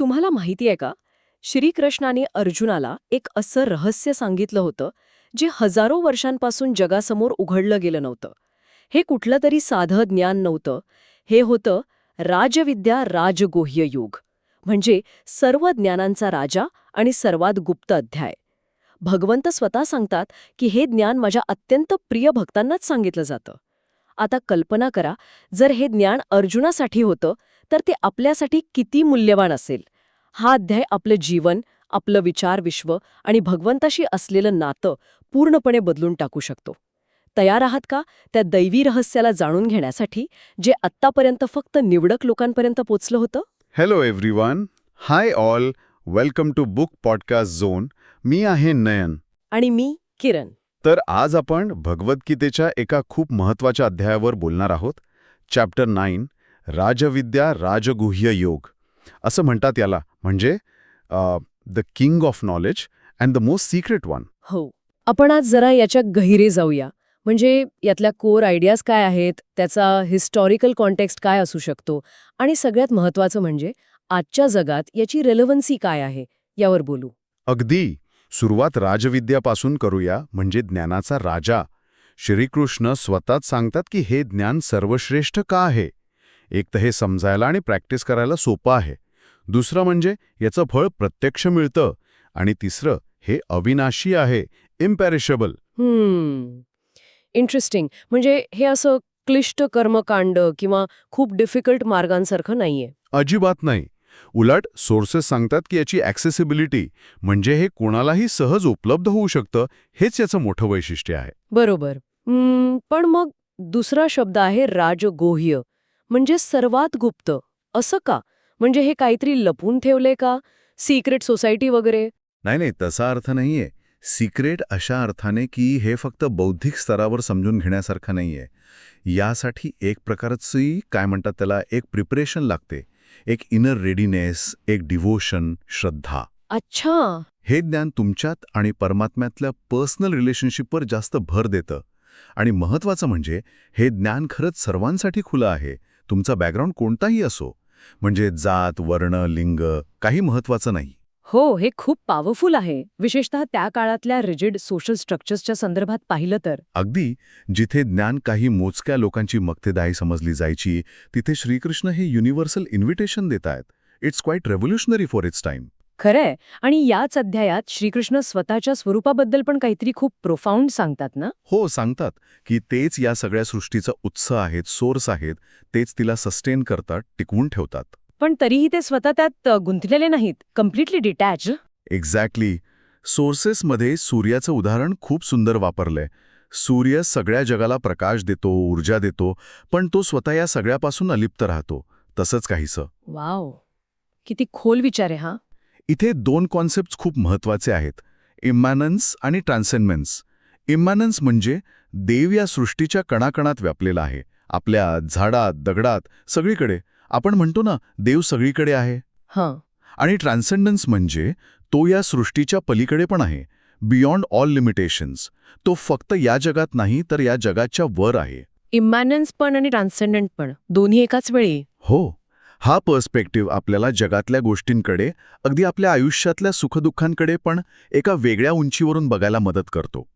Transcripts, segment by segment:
तुम्हाला माहिती आहे का? श्रीकृष्णाने अर्जुनाला एक असं रहस्य सांगितलं होतं जे हजारो वर्षांपासून जगासमोर उघडलं गेलं नव्हतं. हे कुठलं तरी साधं ज्ञान नव्हतं. हे होतं राजविद्या राजगोह्य युग. म्हणजे सर्व ज्ञानांचा राजा आणि सर्वात गुप्त अध्याय. भगवंत स्वतः सांगतात की हे ज्ञान माझ्या अत्यंत प्रिय भक्तांनाच सांगितलं जातं. आता कल्पना करा जर हे ज्ञान अर्जुनासाठी होतं तर ते आपल्यासाठी किती मूल्यवान असेल? हा अध्याय आपलं जीवन आपलं विचार विश्व आणि भगवंताशी असलेलं नातं पूर्णपणे बदलून टाकू शकतो. तयार आहात का? त्या दैवी रहस्याला जाणून घेण्यासाठी जे आत्तापर्यंत फक्त निवडक लोकांपर्यंत पोचलं होतं? Hello everyone hi all welcome to book podcast zone मी आहे नयन. आणि मी किरण. तर आज आपण भगवद्गीतेच्या एका खूप महत्त्वाच्या अध्यायावर बोलणार आहोत. चॅप्टर नाईन राजविद्या राजगुह्य योग. असं म्हणतात याला म्हणजे the king of knowledge and the most secret one हो. आपण आज जरा याच्या गहिरे जाऊया. म्हणजे यातल्या कोर आयडियाज काय आहेत त्याचा हिस्टॉरिकल कॉन्टेक्स्ट काय असू शकतो आणि सगळ्यात महत्वाचं म्हणजे आजच्या जगात याची रेलेव्हन्सी काय आहे यावर बोलू. अगदी. सुरुवात राजविद्यापासून करूया म्हणजे ज्ञानाचा राजा. श्रीकृष्ण स्वतःच सांगतात की हे ज्ञान सर्वश्रेष्ठ का आहे? एक तर हे समजायला आणि प्रॅक्टिस करायला सोपं आहे. दुसरं म्हणजे याचं फळ प्रत्यक्ष मिळतं. आणि तिसरं हे अविनाशी आहे इम्पॅरिशेबल हम्म. इंटरेस्टिंग म्हणजे हे असं क्लिष्ट कर्मकांड किंवा खूप डिफिकल्ट मार्गांसारखं नाहीये. अजिबात नाही. उलट सोर्सेस सांगतात की याची ॲक्सेसिबिलिटी म्हणजे हे कोणालाही सहज उपलब्ध होऊ शकतं हेच याचं मोठं वैशिष्ट्य आहे. बरोबर. पण मग दुसरा शब्द आहे राजगोह्य म्हणजे सर्वात गुप्त. असं का? म्हणजे हे काहीतरी लपून ठेवले का? सिक्रेट सोसायटी वगैरे? नाही नाही तसा अर्थ नाहीये. सिक्रेट अशा अर्थाने की हे फक्त बौद्धिक स्तरावर समजून घेण्यासारखं नाहीये. यासाठी एक प्रकारची काय म्हणतात त्याला एक प्रिपरेशन लागते. एक इनर रेडीनेस एक डिव्होशन श्रद्धा. अच्छा. हे ज्ञान तुमच्यात आणि परमात्म्यातल्या पर्सनल रिलेशनशिपवर जास्त भर देतं. आणि महत्वाचं म्हणजे हे ज्ञान खरंच सर्वांसाठी खुलं आहे. तुमचा बॅकग्राऊंड कोणताही असो. म्हणजे जात वर्ण लिंग काही महत्वाचं नाही. हो हे खूप पॉवरफुल आहे. विशेषतः त्या काळातल्या रिजिड सोशल स्ट्रक्चर्सच्या संदर्भात पाहिलं तर. अगदी जिथे ज्ञान काही मोजक्या लोकांची मक्तेदाही समजली जायची तिथे श्रीकृष्ण हे युनिव्हर्सल इन्व्हिटेशन देत आहेत. It's quite revolutionary for its time खरंय. आणि याच अध्यायात श्रीकृष्ण स्वतःच्या स्वरूपाबद्दल पण काहीतरी खूप प्रोफाऊंड सांगतात ना? हो सांगतात की तेच या सगळ्या सृष्टीचा उत्स आहेत सोर्स आहेत तेच तिला सस्टेन करतात टिकवून ठेवतात. पण तरीही ते स्वतः त्यात गुंतलेले नाहीत. कम्प्लिटली डिटॅच एक्झॅक्टली सोर्सेसमध्ये सूर्याचं उदाहरण खूप सुंदर वापरलंय. सूर्य सगळ्या जगाला प्रकाश देतो ऊर्जा देतो पण तो स्वतः या सगळ्यापासून अलिप्त राहतो. तसंच काहीसं. वाव किती खोल विचार आहे हा. इथे दोन कॉन्सेप्ट खूप महत्त्वाचे आहेत. इमॅनन्स आणि ट्रान्सेंडमेन्स इमॅनन्स म्हणजे देव या सृष्टीच्या कणाकणात व्यापलेला आहे. आपल्या झाडात दगडात सगळीकडे. आपण म्हणतो ना देव सगळीकडे आहे. हां. आणि ट्रान्सेंडन्स म्हणजे तो या सृष्टीच्या पलीकडे पण आहे. बियॉन्ड ऑल लिमिटेशन्स तो फक्त या जगात नाही तर या जगाच्या वर आहे. इमॅनन्स पण आणि ट्रान्सेंडंट पण. दोन्ही एकाच वेळी. हो. हा पर्स्पेक्टिव्ह आपल्याला जगातल्या गोष्टींकडे अगदी आपल्या आयुष्यातल्या सुखदुःखांकडे पण एका वेगळ्या उंचीवरून बघायला मदत करतो.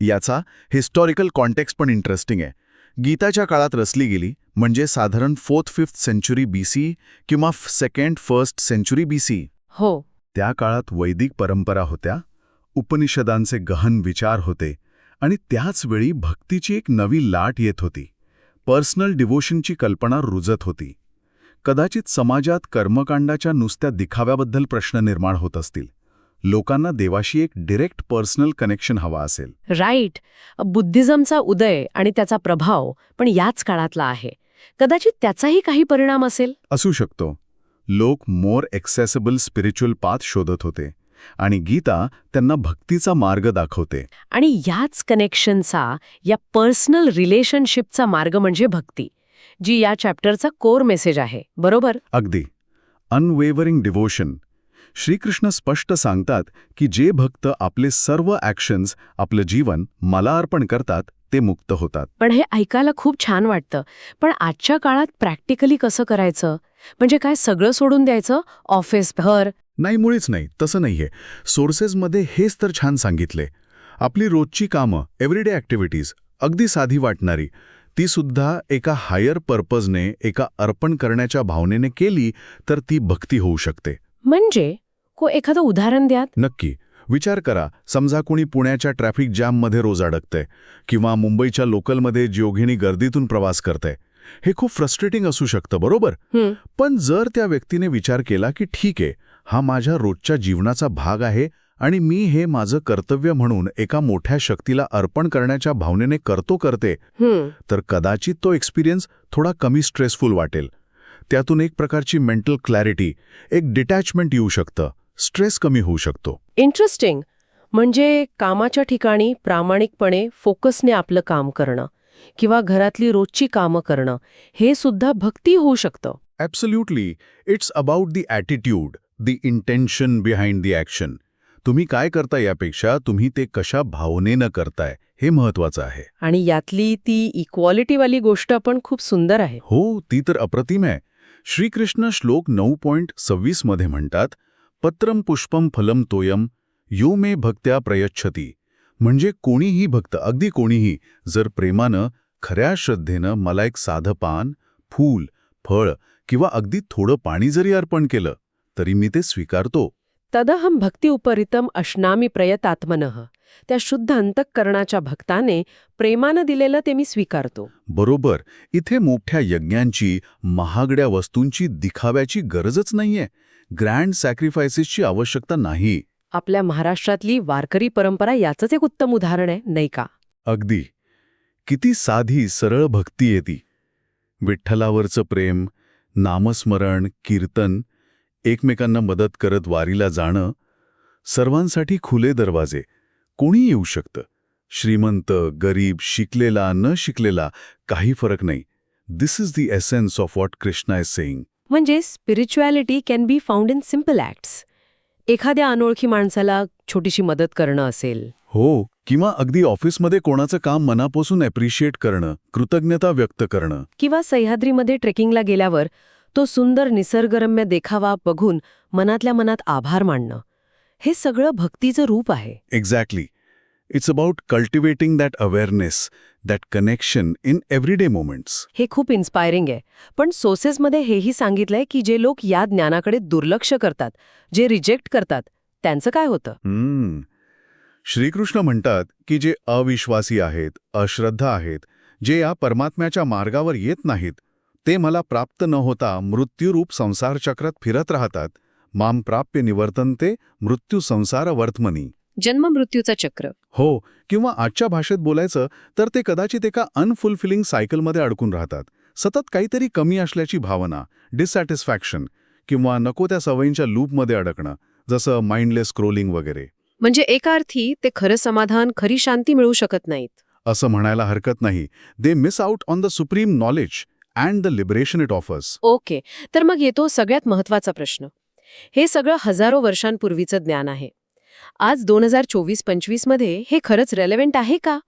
याचा हिस्टॉरिकल कॉन्टेक्स्ट पण इंटरेस्टिंग आहे. गीताच्या काळात रचली गेली म्हणजे साधारण fourth fifth century B C किंवा second first century B C हो. त्या काळात वैदिक परंपरा होत्या उपनिषदांचे गहन विचार होते आणि त्याच वेळी भक्तीची एक नवी लाट येत होती. पर्सनल डिव्होशनची कल्पना रुजत होती. कदाचित समाजात कर्मकांडाच्या नुसत्या दिखाव्याबद्दल प्रश्न निर्माण होत असतील. लोकांना देवाशी एक डिरेक्ट पर्सनल कनेक्शन हवा असेल. राईट बुद्धिझमचा उदय आणि त्याचा प्रभाव पण याच काळातला आहे. कदाचित त्याचाही काही परिणाम असेल? असू शकतो. लोक मोर एक्सेसिबल स्पिरिच्युअल पाथ शोधत होते आणि गीता त्यांना भक्तीचा मार्ग दाखवते. आणि याच कनेक्शनचा या पर्सनल रिलेशनशिपचा मार्ग म्हणजे भक्ती जी या चॅप्टरचा कोर मेसेज आहे. बरोबर? अगदी. अनवेवरिंग डिव्होशन श्रीकृष्ण स्पष्ट सांगतात की जे भक्त आपले सर्व ॲक्शन्स आपलं जीवन मला अर्पण करतात ते मुक्त होतात. पण हे ऐकायला खूप छान वाटतं. पण आजच्या काळात प्रॅक्टिकली कसं करायचं? म्हणजे काय सगळं सोडून द्यायचं? ऑफिस घर? नाही मुळीच नाही. तसं नाहीये. सोर्सेसमध्ये हेच तर छान सांगितले. आपली रोजची कामं एव्हरीडे ॲक्टिव्हिटीज अगदी साधी वाटणारी ती सुद्धा एका हायर पर्पजने एका अर्पण करण्याच्या भावनेने केली तर ती भक्ती होऊ शकते. म्हणजे को एखादं उदाहरण द्यात? नक्की. विचार करा समजा कुणी पुण्याच्या ट्रॅफिक जॅममध्ये रोज अडकतंय किंवा मुंबईच्या लोकलमध्ये जिओघेणी गर्दीतून प्रवास करतंय. हे खूप फ्रस्ट्रेटिंग असू शकतं बरोबर? पण जर त्या व्यक्तीने विचार केला की ठीक आहे हा माझ्या रोजच्या जीवनाचा भाग आहे आणि मी हे माझं कर्तव्य म्हणून एका मोठ्या शक्तीला अर्पण करण्याच्या भावनेने करतो करते. तर कदाचित तो एक्सपिरियन्स थोडा कमी स्ट्रेसफुल वाटेल. त्यातून एक प्रकारची मेंटल क्लॅरिटी एक डिटॅचमेंट येऊ शकतं. स्ट्रेस कमी होऊ शकतो. इंटरेस्टिंग म्हणजे कामाच्या ठिकाणी प्रामाणिकपणे फोकसने आपलं काम करणं किंवा घरातली रोजची कामं करणं हे सुद्धा भक्ती होऊ शकतं. Absolutely it's about the attitude the intention behind the action तुम्ही काय करता यापेक्षा तुम्ही ते कशा भावनेनं करताय हे महत्वाचं आहे. आणि यातली ती इक्वालिटीवाली गोष्ट पण खूप सुंदर आहे. हो ती तर अप्रतिम आहे. श्रीकृष्ण श्लोक नऊ पॉईंट सव्वीसमध्ये म्हणतात पत्रम पुष्पम फलम तोयम यो मे भक्त्या प्रयच्छती. म्हणजे कोणीही भक्त अगदी कोणीही जर प्रेमानं खऱ्या श्रद्धेनं मला एक साधं पान फूल फळ किंवा अगदी थोडं पाणी जरी अर्पण केलं तरी मी ते स्वीकारतो. तदहम भक्ती उपरितम अश्नामी प्रयतात्मनः। त्या शुद्ध अंतःकरणाच्या भक्ताने प्रेमानं दिलेलं ते मी स्वीकारतो. बरोबर. इथे मोठ्या यज्ञांची महागड्या वस्तूंची दिखाव्याची गरजच नाहीये. ग्रँड सॅक्रिफायसेसची आवश्यकता नाही. आपल्या महाराष्ट्रातली वारकरी परंपरा याचंच एक उत्तम उदाहरण आहे नाही का? अगदी. किती साधी सरळ भक्ती येती विठ्ठलावरचं प्रेम नामस्मरण कीर्तन एकमेकांना मदत करत वारीला जाणं सर्वांसाठी खुले दरवाजे कोणी येऊ शकतं? श्रीमंत गरीब शिकलेला न शिकलेला काही फरक नाही. This is the essence of what Krishna is saying म्हणजे spirituality can be found in simple acts एखाद्या अनोळखी माणसाला छोटीशी मदत करणं असेल. हो किंवा अगदी ऑफिसमध्ये कोणाचं काम मनापासून ॲप्रिशिएट करणं कृतज्ञता व्यक्त करणं. किंवा सह्याद्रीमध्ये ट्रेकिंगला गेल्यावर तो सुंदर निसर्गरम्य देखावा बघून मनातल्या मनात आभार मानणं. हे सगळं भक्तीचं रूप आहे. Exactly. It's about cultivating that awareness, that connection in everyday moments. हे खूप इन्स्पायरिंग आहे पण सोसेसमध्ये हेही सांगितलंय की जे लोक या ज्ञानाकडे दुर्लक्ष करतात जे रिजेक्ट करतात त्यांचं काय होतं हम्म. श्रीकृष्ण म्हणतात की जे अविश्वासी आहेत अश्रद्धा आहेत जे या परमात्म्याच्या मार्गावर येत नाहीत ते मला प्राप्त न होता मृत्यूरूप संसार चक्रात फिरत राहतात माम प्राप्य निवर्तनते मृत्यू संसार वर्तमनी जन्म मृत्यूचं चक्र. हो किंवा आजच्या भाषेत बोलायचं तर ते कदाचित एका अनफुलफिलिंग सायकलमध्ये अडकून राहतात. सतत काहीतरी कमी असल्याची भावना डिसॅटिस्फॅक्शन किंवा नको त्या सवयींच्या लूपमध्ये अडकणं जसं माइंडलेस स्क्रोलिंग वगैरे. म्हणजे एका अर्थी ते खरं समाधान खरी शांती मिळू शकत नाहीत. असं म्हणायला हरकत नाही. They miss out on the supreme knowledge and the liberation it offers okay तर मग येतो सगळ्यात महत्त्वाचा प्रश्न. हे सगळं हजारो वर्षांपूर्वीचं ज्ञान आहे. आज दोन हजार चोवीस पंचवीसमध्ये हे खरंच रेलेव्हेंट आहे का?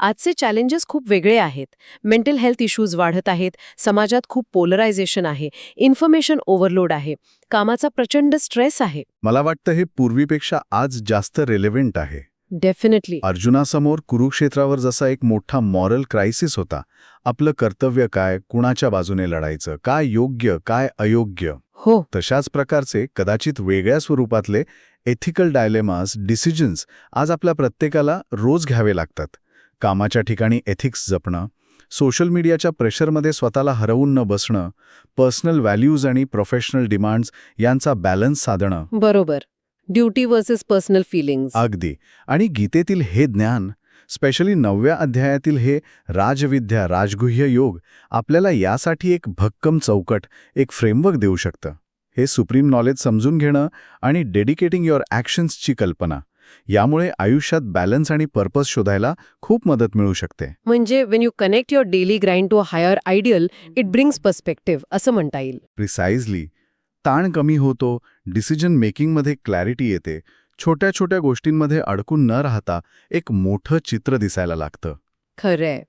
आजचे चॅलेंजेस खूप वेगळे आहेत. मेंटल हेल्थ इश्यूज वाढत आहेत. समाजात खूप पोलरायझेशन आहे. इन्फॉर्मेशन ओव्हरलोड आहे. कामाचा प्रचंड स्ट्रेस आहे. मला वाटतं हे पूर्वीपेक्षा आज जास्त रेलेव्हेंट आहे. डेफिनेटली अर्जुनासमोर कुरुक्षेत्रावर जसा एक मोठा मॉरल क्रायसिस होता आपलं कर्तव्य काय कुणाच्या बाजूने लढायचं काय योग्य काय अयोग्य? हो. तशाच प्रकारचे कदाचित वेगळ्या स्वरूपातले एथिकल डायलेमास डिसिजन्स आज आपल्या प्रत्येकाला रोज घ्यावे लागतात. कामाच्या ठिकाणी एथिक्स जपणं सोशल मीडियाच्या प्रेशरमध्ये स्वतःला हरवून न बसणं पर्सनल व्हॅल्यूज आणि प्रोफेशनल डिमांड्स यांचा बॅलन्स साधणं. बरोबर. Duty versus personal feelings. अगदी. आणि गीतेतील हे ज्ञान स्पेशली नवव्या अध्यायातील हे राजविद्या राजगुह्य योग आपल्याला यासाठी एक भक्कम चौकट एक फ्रेमवर्क देऊ शकतं. हे सुप्रीम नॉलेज समजून घेणं आणि डेडिकेटिंग युअर ॲक्शन्सची कल्पना यामुळे आयुष्यात बॅलन्स आणि पर्पज शोधायला खूप मदत मिळू शकते. म्हणजे when you connect your daily grind to a higher ideal it brings perspective असं म्हणता येईल. प्रिसाइजली ताण कमी होतो डिसिजन मेकिंगमध्ये क्लॅरिटी येते छोट्या छोट्या गोष्टींमध्ये अडकून न राहता एक मोठं चित्र दिसायला लागतं. खरंय.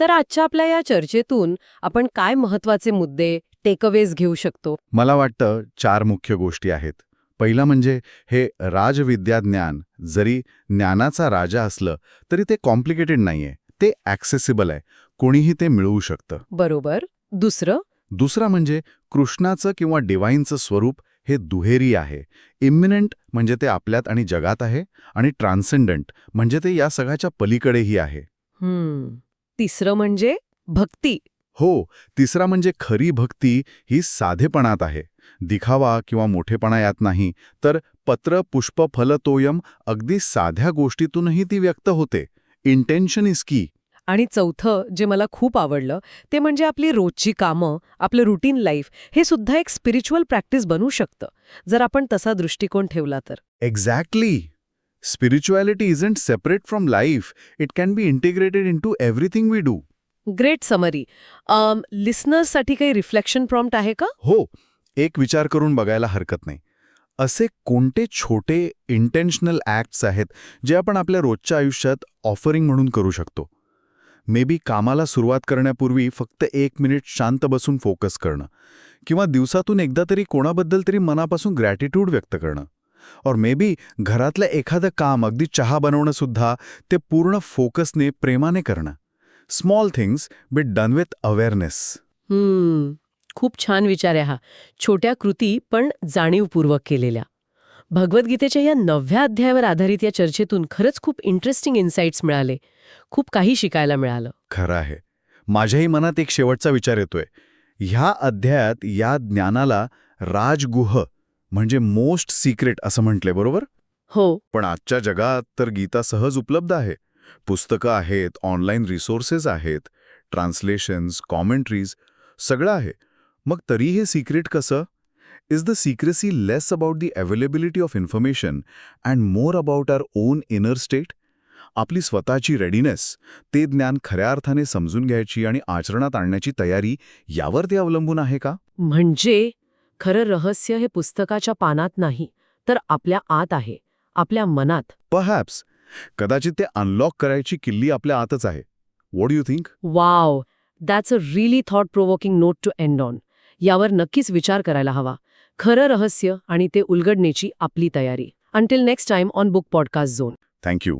तर आजच्या आपल्या या चर्चेतून आपण काय महत्त्वाचे मुद्दे टेकअवेज घेऊ शकतो? मला वाटतं चार मुख्य गोष्टी आहेत. पहिलं म्हणजे हे राजविद्या ज्ञान जरी ज्ञानाचा राजा असलं तरी ते कॉम्प्लिकेटेड नाहीये. ते ॲक्सेसिबल आहे. कोणीही ते मिळवू शकतं. बरोबर. दुसरं दुसरा म्हणजे कृष्णाचं किंवा डिवाईनचं स्वरूप हे दुहेरी आहे. इम्मिनंट म्हणजे ते आपल्यात आणि जगात आहे आणि ट्रान्सेंडंट म्हणजे ते या सगळ्याच्या पलीकडेही आहे. तिसरं म्हणजे भक्ती. हो तिसरा म्हणजे खरी भक्ती ही साधेपणात आहे. दिखावा किंवा मोठेपणा यात नाही तर पत्र पुष्प फल तोयम अगदी साध्या गोष्टीतूनही ती व्यक्त होते. इंटेन्शन इज की आणि चौथं जे मला खूप आवडलं ते म्हणजे आपली रोजची कामं आपलं रुटीन लाईफ हे सुद्धा एक स्पिरिच्युअल प्रॅक्टिस बनू शकतं जर आपण तसा दृष्टिकोन ठेवला तर. Exactly spirituality isn't separate from life it can be integrated into everything we do great summary लिस्नर्ससाठी काही रिफ्लेक्शन प्रॉम्प्ट आहे का? हो. एक विचार करून बघायला हरकत नाही. असे कोणते छोटे इंटेन्शनल ॲक्ट्स आहेत जे आपण आपल्या रोजच्या आयुष्यात ऑफरिंग म्हणून करू शकतो? मे बी कामाला सुरुवात करण्यापूर्वी फक्त एक मिनिट शांत बसून फोकस करणं किंवा दिवसातून एकदा तरी कोणाबद्दल तरी मनापासून ग्रॅटिट्यूड व्यक्त करणं. और मे बी घरातलं एखादं काम अगदी चहा बनवणं सुद्धा ते पूर्ण फोकसने प्रेमाने करणं. Small things but done with awareness खूप छान विचार आहे हा. छोट्या कृती पण जाणीवपूर्वक केलेल्या. भगवद्गीतेच्या या नवव्या अध्यायावर आधारित या चर्चेतून खरंच खूप इंटरेस्टिंग इन्साइट्स मिळाले. खूप काही शिकायला मिळालं. खरं आहे. माझ्याही मनात एक शेवटचा विचार येतोय. ह्या अध्यायात या ज्ञानाला राजगुह म्हणजे मोस्ट सिक्रेट असं म्हटलंय बरोबर? हो. पण आजच्या जगात तर गीता सहज उपलब्ध आहे. पुस्तकं आहेत ऑनलाईन रिसोर्सेस आहेत ट्रान्सलेशन्स कॉमेंट्रीज सगळं आहे. मग तरी हे सिक्रेट कसं? Is the secrecy less about the availability of information and more about our own inner state आपली स्वतःची रेडीनेस ते ज्ञान खऱ्या अर्थाने समजून घ्यायची आणि आचरणात आणण्याची तयारी यावर ते अवलंबून आहे का? म्हणजे खरं रहस्य हे पुस्तकाच्या पानात नाही तर आपल्या आत आहे आपल्या मनात. पहॅप्स कदाचित ते अनलॉक करायची किल्ली आपल्या आतच आहे. What you think wow that's a really thought provoking note to end on यावर नक्कीच विचार करायला हवा. खरं रहस्य आणि ते उलगडण्याची आपली तयारी. Until next time on book podcast zone thank you